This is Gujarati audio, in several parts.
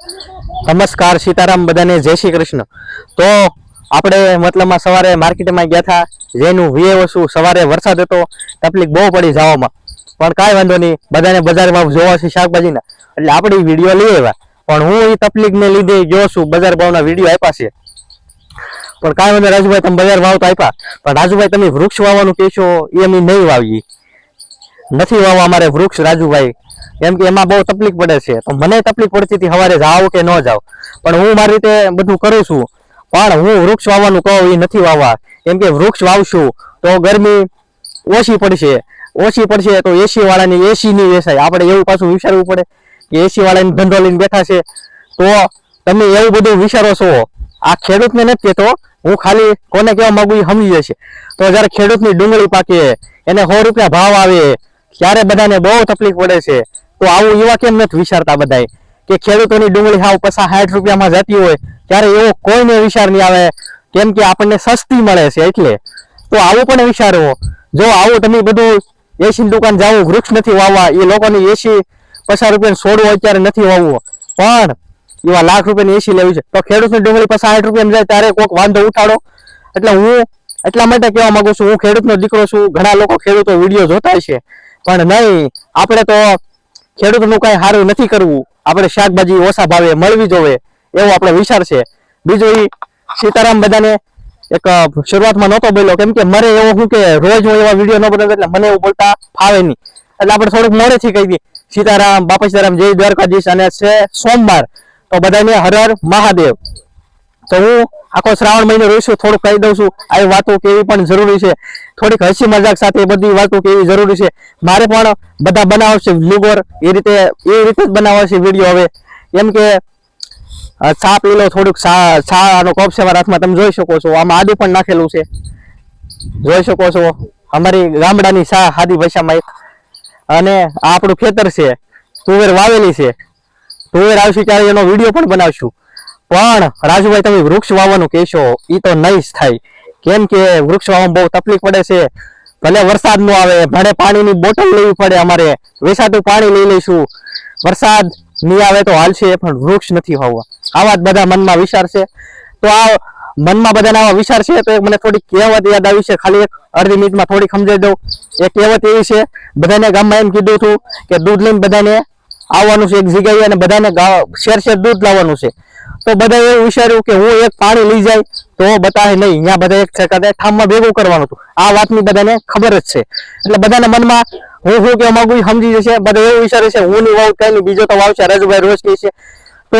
નમસ્કાર સીતારામ બધાને, જય શ્રી કૃષ્ણ. તો આપણે મતલબમાં સવારે માર્કેટમાં ગયા હતા જેનું વીએ વસ્તુ સવારે વરસાદ હતો, તકલીફ બહુ પડી જવામાં. પણ કાંઈ વાંધો નહીં, બધાને બજાર ભાવ જોવા છે શાકભાજીના. એટલે આપણી વીડિયો લઈ આવ્યા. પણ હું એ તકલીફને લીધે ગયો છું, બજાર ભાવના વીડિયો આપ્યા છે. પણ કાંઈ વાંધો રાજુભાઈ, તમે બજાર ભાવ તો આપ્યા. પણ રાજુભાઈ, તમે વૃક્ષ વાવવાનું કહેશો એ અમે નહીં વાવીએ. નથી વાવવા અમારે વૃક્ષ, રાજુભાઈ. કેમ કે એમાં બહુ તકલીફ પડે છે. તો મને તકલીફ પડતી હતી સવારે જાવ કે ન જાવ પણ હું મારી રીતે બધું કરું છું. પણ હું વૃક્ષ વાવવાનું કહું એ નથી વાવવા. કેમ કે વૃક્ષ વાવશું તો ગરમી ઓછી પડશે. ઓછી પડશે તો એસી વાળાની એસી ની વેસાય. આપણે એવું પાછું વિચારવું પડે કે એસી વાળાની ધંધો લઈને બેઠા છે. તો તમે એવું બધું વિચારો છો. આ ખેડૂતને નથી કહેતો. હું ખાલી કોને કેવા માંગુ એ સમજી જશે. તો જ્યારે ખેડૂતની ડુંગળી પાકે, એને સો રૂપિયા ભાવ આવે ત્યારે બધાને બહુ તકલીફ પડે છે. તો આવું એવા કેમ નથી વિચારતા બધાય? કે ખેડૂતોની ડુંગળી હાવ પચાસ સાઠ રૂપિયામાં જતી હોય, ત્યારે એવો કોઈને વિચાર નહીં આવે. કેમ કે આપણને સસ્તી મળે છે એટલે. તો આવું પણ વિચારવો જો આવું તમે બધું એસી દુકાન જાવ વૃક્ષ નથી વાવવા, એ લોકોની એસી પચાસ રૂપિયા છોડવું અત્યારે નથી વાવવું. પણ એવા લાખ રૂપિયાની એસી લેવી છે. તો ખેડૂતની ડુંગળી પચાસ સાઠ રૂપિયા જાય, ત્યારે કોઈક વાંધો ઉઠાડો. એટલે હું એટલા માટે કહેવા માંગુ છું, હું ખેડૂતનો દીકરો છું. ઘણા લોકો ખેડૂતો વીડિયો જોતા છે પણ નહીં, આપણે તો ખેડૂતનું કાંઈ સારું નથી કરવું. આપણે શાકભાજી ઓછા ભાવે મળવી જોવે, એવો આપણો વિચાર છે. બીજું એ સીતારામ બધાને એક શરૂઆતમાં નહોતો બોલ્યો, કેમ કે મરે એવો શું કે રોજ હું એવા વીડિયો ન બનાવ્યો એટલે મને એવું બોલતા ફાવે નહીં. એટલે આપણે થોડુંક મોડેથી કહી દઈએ સીતારામ, બાપા સીતારામ, જય દ્વારકાધીશ અને છે સોમવાર. તો બધાને હર હર મહાદેવ. તો હું આખો શ્રાવણ મહિનો રહીશું થોડુંક કહી દઉં છું, આ વાતો કેવી પણ જરૂરી છે. થોડીક હસી મજાક સાથે બધી વાતો કેવી જરૂરી છે. મારે પણ બધા બનાવશે વ્લોગર એ રીતે એ રીતે જ બનાવવા છે વીડિયો હવે. એમ કે છા ચા પી લો થોડુંક ચાનો કપ છે મારા હાથમાં, તમે જોઈ શકો છો, આમાં આદુ પણ નાખેલું છે. જોઈ શકો છો, અમારી ગામડાની સા સાદી ભાષામાં અને આ આપણું ખેતર છે, તુવેર વાવેલી છે. તુવેર આવશે ત્યારે એનો વીડિયો પણ બનાવશું. પણ રાજુભાઈ, તમે વૃક્ષ વાવવાનું કહેશો એ તો નહીં થાય. કેમ કે વૃક્ષ વાવવામાં બહુ તકલીફ પડે છે. ભલે વરસાદ નો આવે, ભલે પાણીની બોટલ લેવી પડે અમારે, વેસાતું પાણી લઈ લઈશું. વરસાદ નહીં આવે તો હાલશે પણ વૃક્ષ નથી વાવવા. આવા જ બધા મનમાં વિચાર છે. તો આ મનમાં બધાના આવા વિચાર છે, તો મને થોડી કહેવત યાદ આવી છે. ખાલી એક અડધી મિનિટમાં થોડી સમજાવી દઉં. એ કહેવત એવી છે, બધાને ગામમાં એમ કીધું હતું કે દૂધ લઈને બધાને આવવાનું છે એક જગ્યાએ અને બધાને શેર શેર દૂધ લાવવાનું છે. તો બધા એવું વિચાર્યું કે હું એક પાણી લઈ જાય તો બતાવે નહીં, અહીંયા બધા એક છેકાતે ઠામમાં ભેગું કરવાનું હતું. આ વાતની બધાને ખબર જ છે. એટલે બધાના મનમાં હું હું કેવા માંગુ સમજી જશે. બધા એવું વિચારે છે, હું નહીં વાવ, કઈ બીજો તો વાવ છે, રાજુભાઈ રોજ કહે છે. તો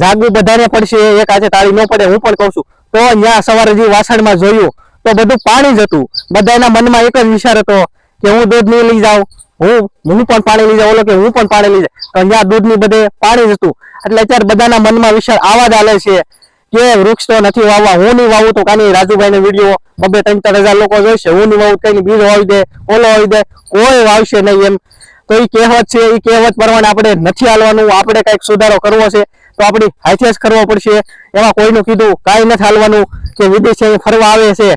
જાગવું બધાને પડશે, એક આજે તાળી ન પડે, હું પણ કહું છું. તો અહીંયા સવારે જે વાસણમાં જોયું, તો બધું પાણી જ હતું. બધાના મનમાં એક જ વિચાર હતો કે હું દૂધ નહીં લઈ જાઉં, હું હું પણ પાણી લઈ જાઉં, ઓલો કે હું પણ પાણી લઈ જાઉં. તો અહીંયા દૂધની બધે પાણી જતું એટલે અત્યારે બધાના મનમાં વિચાર આવા જ હાલે છે કે વૃક્ષ તો નથી વાવવા, હું નહીં વાવું તો કાની રાજુભાઈ ને વીડિયો બબે ત્રણ ચાર હજાર લોકો જોઈશે હું નહીં વાવું કઈ બીજો વાવી દે, ઓલો વાવી દે, કોઈ વાવશે નહીં એમ. તો એ કહેવત છે એ કહેવત પ્રમાણે આપણે નથી હાલવાનું, આપણે કંઈક સુધારો કરવો છે, તો આપણી હાથે જ કરવો પડશે. એમાં કોઈનું કીધું કાંઈ નથી હાલવાનું કે વિદેશી ફરવા આવે છે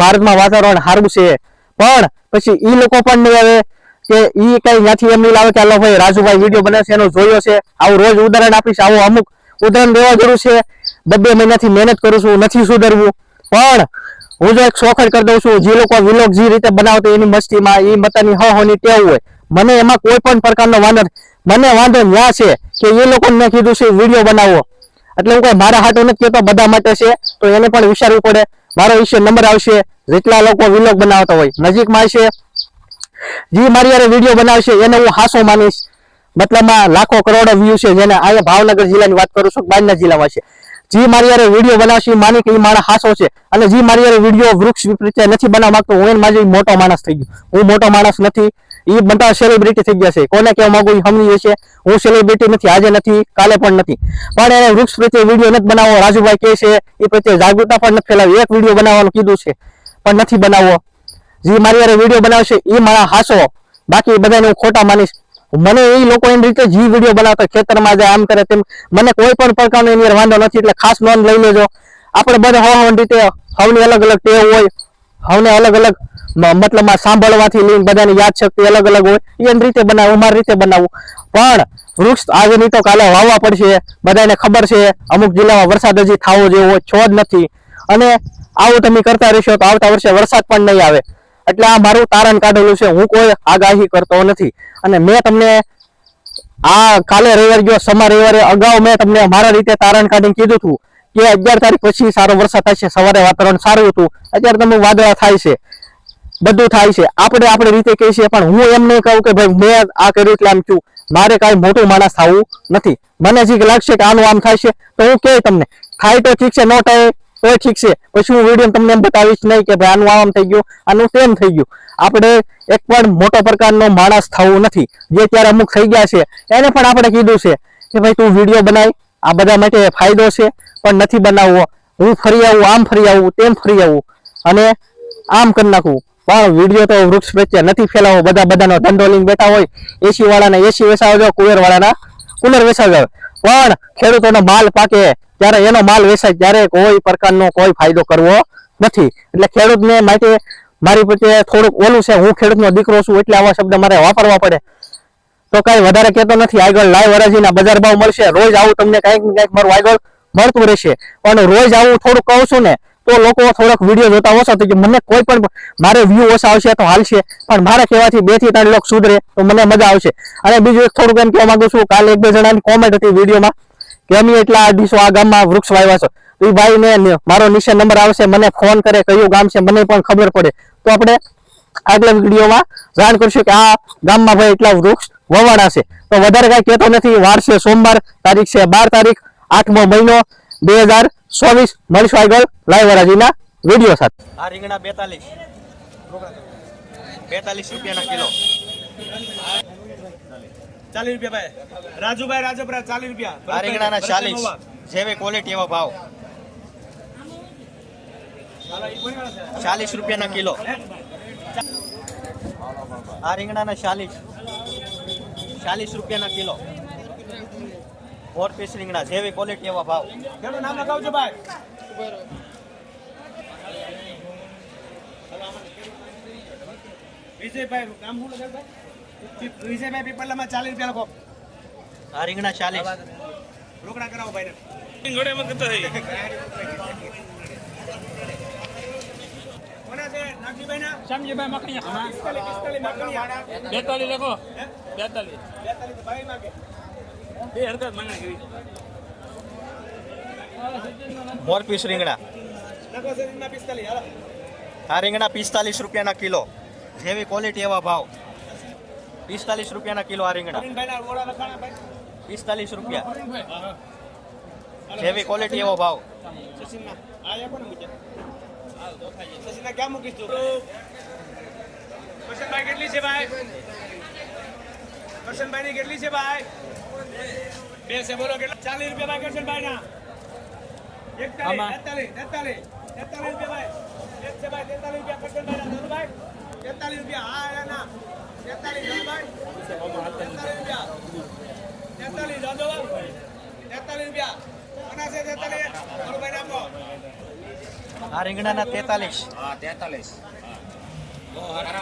ભારતમાં વાતાવરણ સારું છે. પણ પછી ઈ લોકો પણ નહીં આવે કે ઈ કઈ ત્યાંથી એમ લાવે કે હાલો ભાઈ રાજુભાઈ વીડિયો બને છે, એનો જોયો છે, આવું રોજ ઉદાહરણ આપીશ, આવું અમુક ઉદાહરણ દેવા જરૂર છે. બબ્બે મહિનાથી મહેનત કરું છું નથી સુધરવું. પણ હું જો એક શોખડ કરી દઉં છું, જે લોકો વિલોક જે રીતે બનાવતો એની મસ્તીમાં એ મતાની હ, હોની ટેવ હોય. મને એમાં કોઈ પણ પ્રકારનો વાંધો મને વાંધો ન્યા છે કે એ લોકોને મેં કીધું છે, વીડિયો બનાવો. એટલે હું કઈ મારા હાટું નથી કહેતો બધા માટે છે, તો એને પણ વિચારવું પડે. મારો વિશે નંબર આવશે. જેટલા લોકો વિલોગ બનાવતા હોય. નજીકમાં આવશે જે મારી યારે વીડિયો બનાવશે, એને હું હાસો માનીશ. મતલબમાં લાખો કરોડો વ્યૂ છે જેને અહીંયા ભાવનગર જિલ્લાની વાત કરું છું બારના જિલ્લામાં છે. જે મારી યારે વીડિયો બનાવશે માની કે એ માણસ હાસો છે. અને જે મારી યારે વીડિયો વૃક્ષ વિપરીત નથી બનાવવા માંગતો, હું એને મારી મોટો માણસ થઈ ગયો. હું મોટો માણસ નથી. એ બધા સેલિબ્રિટી થઈ ગયા છે. કોને કહેવા માંગુ, એ સમજી જશે હું સેલિબ્રિટી નથી, આજે નથી, કાલે પણ નથી. પણ એને વૃક્ષ પ્રત્યે વીડિયો નથી બનાવવો. રાજુભાઈ કહે છે, એ પ્રત્યે જાગૃતતા પણ નથી ફેલાવી. એક વીડિયો બનાવવાનું કીધું છે. પણ નથી બનાવવો. જે મારી યારે વીડિયો બનાવશે, એ મારા હાસો બાકી બધાને હું ખોટા માનીશ. મને એ લોકો એની રીતે જે વીડિયો બનાવતા ખેતરમાં જાય, આમ કરે તેમ, મને કોઈ પણ પ્રકારનો એની વાંધો નથી, એટલે ખાસ નોંધ લઈ લેજો. આપણે બધા હવાની રીતે હવની અલગ અલગ ટેવ હોય, હવને અલગ અલગ મતલબ સાંભળવાથી લઈને બધાની યાદ શક્તિ અલગ અલગ હોય એની રીતે બનાવું, મારી રીતે બનાવું. પણ વૃક્ષ આજે નહીં તો કાલે વાવવા પડશે. બધાને ખબર છે, અમુક જિલ્લામાં વરસાદ હજી થવો જેવો છો જ નથી. અને આવું તમે કરતા રહેશો તો આવતા વર્ષે વરસાદ પણ નહીં આવે. એટલે આ મારું તારણ કાઢેલું છે. હું કોઈ આગાહી કરતો નથી. અને મેં તમને આ કાલે રવિવાર ગયો, સમા રવિવારે અગાઉ મેં તમને મારા રીતે તારણ કાઢીને કીધું હતું કે અગિયાર તારીખ પછી સારો વરસાદ થશે સવારે વાતાવરણ સારું હતું. અત્યારે તમે વાદળા થાય છે. બધું થાય છે. આપણે આપણી રીતે કહીએ છીએ, પણ હું એમ નહીં કહું કે ભાઈ મેં આ કર્યું એટલે આમ છું મારે કાંઈ મોટું માણસ થવું નથી. મને જે લાગશે કે આનું આમ થાય છે, તો હું કહે તમને, થાય તો ઠીક છે, ન થાય તો ઠીક છે. પછી હું વીડિયો તમને એમ બતાવીશ નહીં કે ભાઈ આનું આમ થઈ ગયું, આનું તેમ થઈ ગયું. આપણે એક પણ મોટો પ્રકારનો માણસ થવું નથી. જે ત્યારે અમુક થઈ ગયા છે, એને પણ આપણે કીધું છે કે ભાઈ તું વીડિયો બનાવી આ બધા માટે ફાયદો છે, પણ નથી બનાવવો. હું ફરી આવું, આમ ફરી આવું, તેમ ફરી આવું. અને આમ કરી નાખવું. પણ વીડિયો તો વૃક્ષ વચ્ચે નથી ફેલાવો. બધા બધાનો ધંધો લઈને બેઠા હોય. એસી વાળાને એસી વેસાવજો કુલર વાળાના કુલર વેસાવજો પણ ખેડૂતોનો માલ પાકે ત્યારે એનો માલ વેચાય ત્યારે કોઈ પ્રકારનો કોઈ ફાયદો કરવો નથી. એટલે ખેડૂતને માટે મારી પ્રત્યે થોડુંક ઓલું છે, હું ખેડૂતનો દીકરો છું એટલે આવા શબ્દ મારે વાપરવા પડે. તો કઈ વધારે કહેતો નથી, આગળ લાઈવ અરજીના બજાર ભાવ મળશે. રોજ આવું તમને કંઈક ને કંઈક મારું આગળ મળતું રહેશે. પણ રોજ આવું થોડુંક કહું છું ને તો લોકો થોડોક વીડિયો જોતા ઓછા થઈ જાય મને કોઈ પણ મારે વ્યૂ ઓછા આવશે તો હાલશે. પણ મારે કહેવાથી બેથી ત્રણ લોકો સુધરે તો મને મજા આવશે. અને બીજું એક થોડુંક એમ કહેવા માંગુ છું, કાલે એક બે જણાની કોમેન્ટ હતી વિડીયોમાં કે એટલા અઢીસો આ ગામમાં વૃક્ષ વાવ્યા છો. તો એ ભાઈને મારો નીચે નંબર આવશે, મને ફોન કરે કયું ગામ છે, મને પણ ખબર પડે. તો આપણે આગલા વિડીયોમાં જાણ કરશું કે આ ગામમાં ભાઈ એટલા વૃક્ષ વવાણા છે. તો વધારે કાંઈ કહેતો નથી, વાર છે સોમવાર, તારીખ છે બાર તારીખ, આઠમો મહિનો બે હજાર ચોવીસ. મળીશું આગળ લાઈવ હરાજીના વીડિયો સાથે. આ રીંગણા બેતાલીસ. બેતાલીસ રૂપિયાના કિલો. ચાલીસ રૂપિયા ભાઈ. રાજુભાઈ રાજપરા ચાલીસ રૂપિયા. આ રીંગણાના ચાલીસ. જેવી ક્વોલિટી એવો ભાવ. ચાલીસ રૂપિયાના કિલો. આ રીંગણાના ચાલીસ. ચાલીસ રૂપિયાના કિલો. ફોર પીસ રીંગણા જેવી ક્વોલિટી એવા ભાવ. ખેડૂત નામ લખાવજો ભાઈ. વિજયભાઈ નામ શું લખાવ ભાઈ? વિજયભાઈ પીપળામાં ચાલીસ રૂપિયા લખો. આ રીંગણા ચાલીસ. રોકડા કરાવો ભાઈ કોના છે? નાગજીભાઈ ના શ્યામજીભાઈ મકણીયા પિસ્તાલીસ લખો. ભાઈ માગે. બે હરકત મને કરી ફોર પીસ રીંગણા લખો છે એમાં પિસ્તાલીસ હાલો આ રીંગણા પિસ્તાલીસ રૂપિયાના કિલો જેવી ક્વોલિટી એવા ભાવ પિસ્તાલીસ રૂપિયાના કિલો આ રીંગણા ભાઈ ના ઓળા લખાણા ભાઈ પિસ્તાલીસ રૂપિયા જેવી ક્વોલિટી એવો ભાવ સચિનના આયા કોને મૂક્યા સચિનના ક્યાં મૂકીશ તું કરશનભાઈ કેટલી છે ભાઈ કરશનભાઈ ની કેટલી છે ભાઈ બે છે બોલો કેટલા? ચાલીસ રૂપિયા ભાઈ કરશનભાઈ ના એકતાલીસ તેતાલીસ તેતાલીસ તેતાલીસ રૂપિયા ભાઈ. એક છે ભાઈ તેતાલીસ રૂપિયા કરશનભાઈ ના ધનુભાઈ તેતાલીસ રૂપિયા હા ના. તેતાલીસ ધનુભાઈ તેતાલીસ રૂપિયા. તેતાલીસ દાદો તેતાલીસ રૂપિયા. કોના તેતાલીસ? ધનુભાઈ નામનો આ રીંગણાના તેતાલીસ. હા તેતાલીસ. બહુ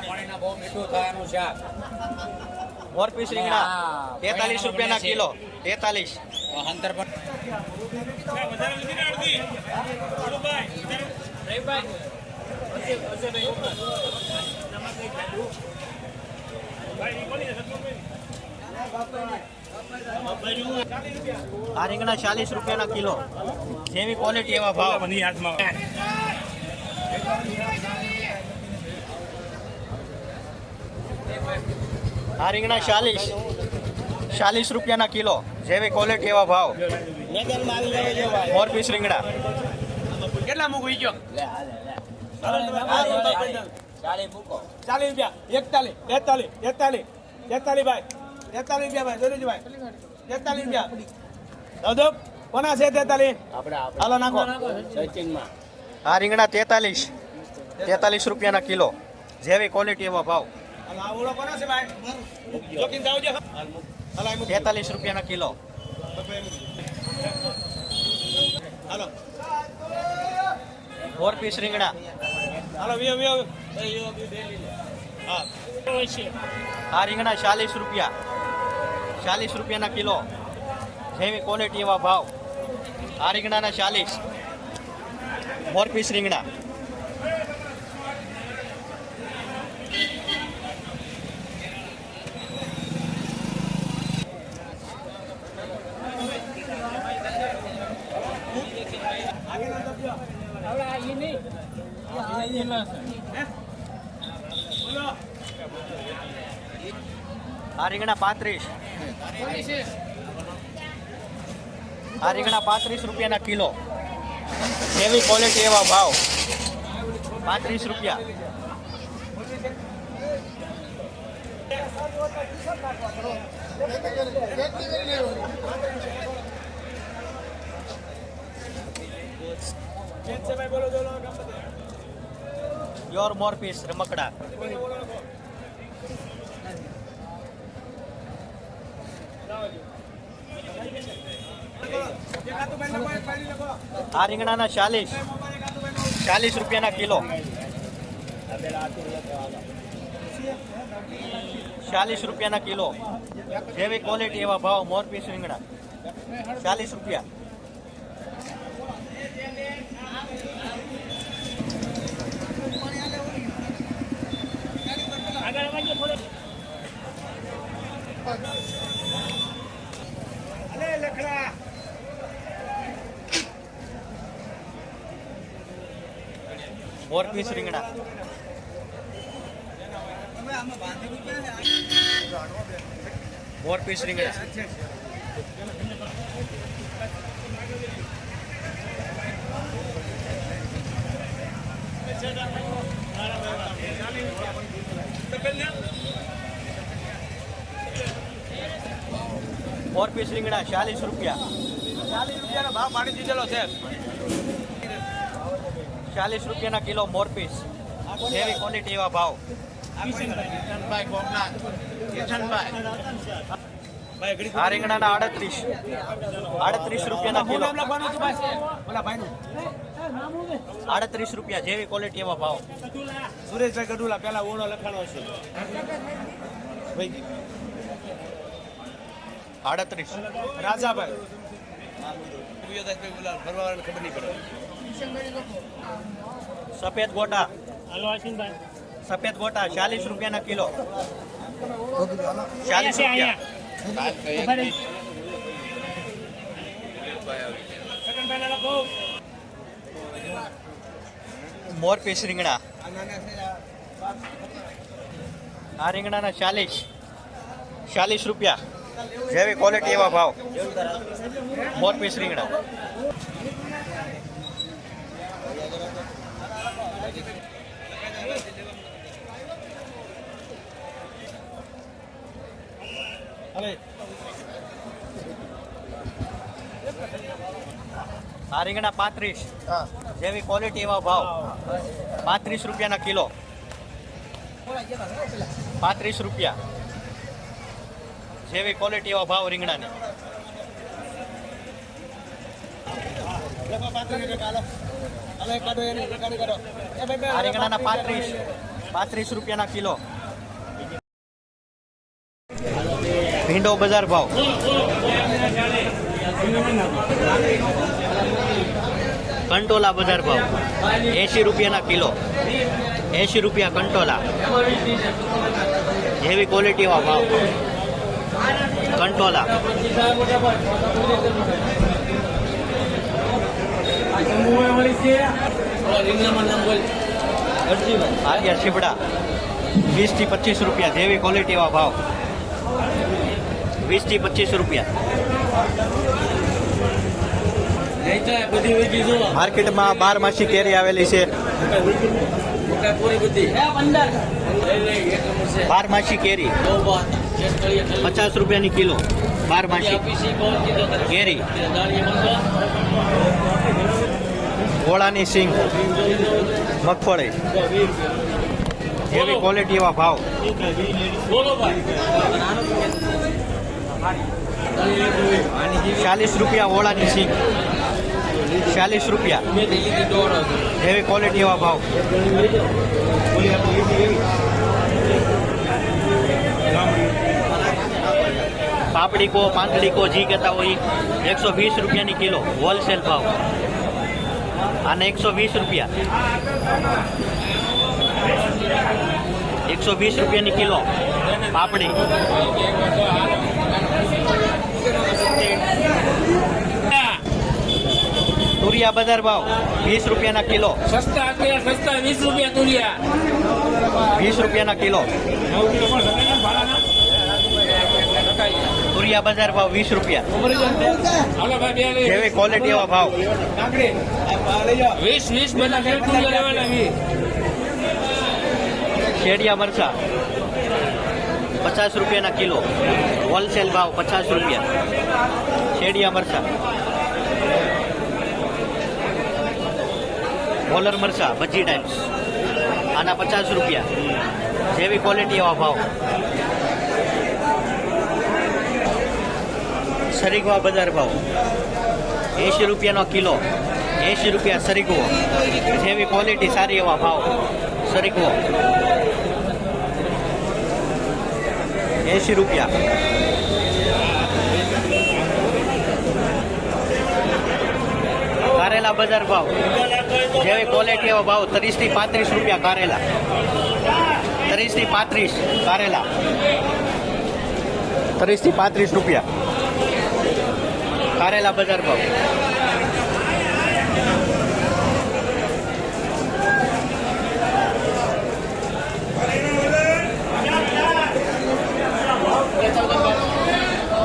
પાણીના બહુ મીઠું થવાનું શાક મોર પીસ રીંગણા તેતાલીસ રૂપિયાના કિલો. તેતાલીસ. અંતર પણ આ રીંગણા ચાલીસ રૂપિયાના કિલો. જેવી ક્વોલિટી એવા ભાવ. આ રીંગણા ચાલીસ. ચાલીસ રૂપિયાના કિલો. જેવી ક્વોલિટી એવા ભાવ. ફોર પીસ રીંગણા. કેટલા મૂકવી મૂકો. ચાલીસ રૂપિયા. એકતાલીસ તેતાલીસ તેતાલીસ તેતાલીસ ભાઈ. તેતાલીસ રૂપિયા ભાઈ. ભાઈ. તેતાલીસ રૂપિયા. દાદો કોના છે તેતાલીસ. આપણે હાલો નાખો. આ રીંગણા તેતાલીસ. તેતાલીસ રૂપિયાના કિલો. જેવી ક્વોલિટી એવા ભાવ. તેતાલીસ રૂપિયાના કિલો. હાલો. મોર પીસ રીંગણા. હાલો વિયો વિયો આ રીંગણા ચાલીસ રૂપિયા. ચાલીસ રૂપિયાના કિલો. જેવી ક્વોલિટી એવા ભાવ. આ રીંગણાના ચાલીસ. ફોર પીસ રીંગણા. આ રીંગણા પાંત્રીસ. આ રીંગણા પાંત્રીસ રૂપિયાના કિલો. એવી ક્વોલિટી એવા ભાવ. પાંત્રીસ રૂપિયા. યોર મોર પીસ રમકડા એકાતુભાઈ નંબર એક પાડી લખો. આ રીંગણાના ચાલીસ. ચાલીસ રૂપિયાના કિલો. ચાલીસ રૂપિયાના કિલો. જેવી ક્વોલિટી એવા ભાવ મોર પીસ રીંગણા. ચાલીસ રૂપિયા. મોર પીસ રીંગણા મોર પીસ રીંગણા ફોર પીસ રીંગણા ચાલીસ રૂપિયા. ચાલીસ રૂપિયાનો ભાવ પાડી દીધેલો છે. ચાલીસ રૂપિયાના કિલો મોર પીસ. જેવી ક્વોલિટી એવા ભાવ. આ રીંગણાના આડત્રીસ. આડત્રીસ રૂપિયાના કિલો. આડત્રીસ રૂપિયા જેવી ક્વોલિટી એવા ભાવ. સુરેશભાઈ ગઢુલા પેલા ઓળો લખાણો છે આડત્રીસ. રાજાભાઈ. ખબર નહીં પડે. સફેદ ગોટા. સફેદ ગોટા ચાલીસ રૂપિયાના કિલો. ચાલીસ રૂપિયા. મોર પીસ રીંગણા. આ રીંગણાના ચાલીસ. ચાલીસ રૂપિયા. જેવી ક્વોલિટી એવા ભાવ. મોર પીસ રીંગણા. રીંગણા પાંત્રીસ. જેવી ક્વોલિટી એવા ભાવ. પાંત્રીસ રૂપિયાના કિલો. પાંત્રીસ રૂપિયા. જેવી ક્વોલિટી એવા ભાવ રીંગણાની. આ રીંગણાના પાંત્રીસ. પાંત્રીસ રૂપિયાના કિલો. ભીંડો બજાર ભાવ. કંટોલા બજાર ભાવ. એંશી રૂપિયાના કિલો. એંશી રૂપિયા કંટોલા. જેવી ક્વોલિટી એવા ભાવ. કંટોલા. આગિયાર છીપડા વીસથી પચીસ રૂપિયા. જેવી ક્વોલિટી એવા ભાવ. વીસથી પચીસ રૂપિયા. માર્કેટમાં બાર માસી કેરી આવેલી છે. બાર માસી કેરી. પચાસ રૂપિયાની કિલો. બાર માસી. કેરી. ગોળાની સિંગ. મગફળી. એવી ક્વોલિટી એવા ભાવ. ચાલીસ રૂપિયા ઓળાની સિંગ. ચાલીસ રૂપિયા. એવી ક્વોલિટી એવા ભાવ. પાપડી કો પાંદડી કો જી કહેતા હોય, એકસો વીસ રૂપિયાની કિલો હોલસેલ ભાવ. અને એકસો વીસ રૂપિયા. એકસો વીસ રૂપિયાની કિલો, પાપડી. તુરિયા બજાર ભાવ વીસ રૂપિયાના કિલો. સસ્તા અત્યારે સસ્તા વીસ રૂપિયા તુરિયા. વીસ રૂપિયાના કિલો. તુરિયા બજાર ભાવ વીસ રૂપિયા. જેવી ક્વોલિટી એવા ભાવ? વીસ વીસ બધા શેડિયા મરચા. પચાસ રૂપિયાના કિલો. હોલસેલ ભાવ પચાસ રૂપિયા. શેડિયા મરચા. બોલર મરચા, ભજી ટાઈમ્સ આના પચાસ રૂપિયા. જેવી ક્વોલિટી એવા ભાવ. સરીગવા બજાર ભાવ. એંશી રૂપિયાનો કિલો. એંશી રૂપિયા સરીગવો. જેવી ક્વોલિટી સારી એવા ભાવ. સરીગવો. એંશી રૂપિયા. કારેલા બજાર ભાવ. જેવી ક્વોલિટી એવો ભાવ ત્રીસથી પાંત્રીસ રૂપિયા કારેલા. ત્રીસથી પાંત્રીસ કારેલા. ત્રીસથી પાંત્રીસ રૂપિયા. કારેલા બજાર ભાવ.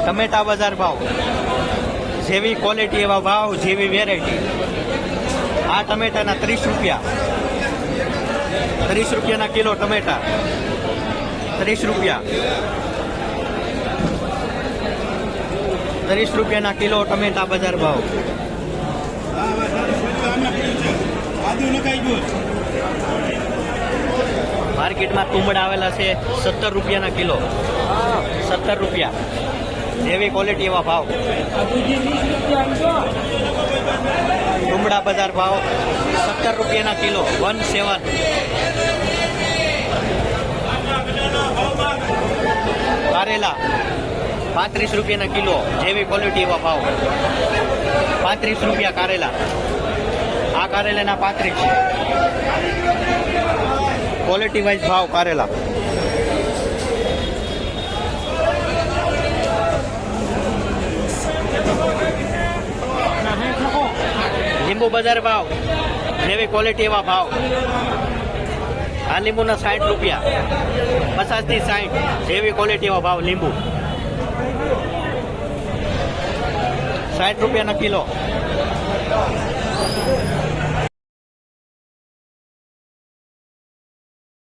ટમેટા બજાર ભાવ. જેવી ક્વોલિટી એવા ભાવ, જેવી વેરાયટી આ ટમેટાના ત્રીસ રૂપિયા. ત્રીસ રૂપિયાના કિલો ટમેટા. ત્રીસ રૂપિયા. ત્રીસ રૂપિયાના કિલો ટમેટા બજાર ભાવ. માર્કેટમાં તુંબડા આવેલા છે સત્તર રૂપિયાના કિલો. સત્તર રૂપિયા. જેવી ક્વોલિટી એવા ભાવ. ટુમડા બજાર ભાવ સત્તર રૂપિયાના કિલો, વન સેવન. કારેલા, પાંત્રીસ રૂપિયાના કિલો, જેવી ક્વોલિટી એવા ભાવ. પાંત્રીસ રૂપિયા કારેલા. આ કારેલાના પાંત્રીસ. ક્વોલિટી વાઇઝ ભાવ કારેલા. લીંબુ બજાર ભાવ જેવી ક્વોલિટી એવા ભાવ. આ લીંબુના સાઠ રૂપિયા. પચાસથી સાઠ જેવી ક્વોલિટી એવા ભાવ લીંબુ. સાઠ રૂપિયાના કિલો.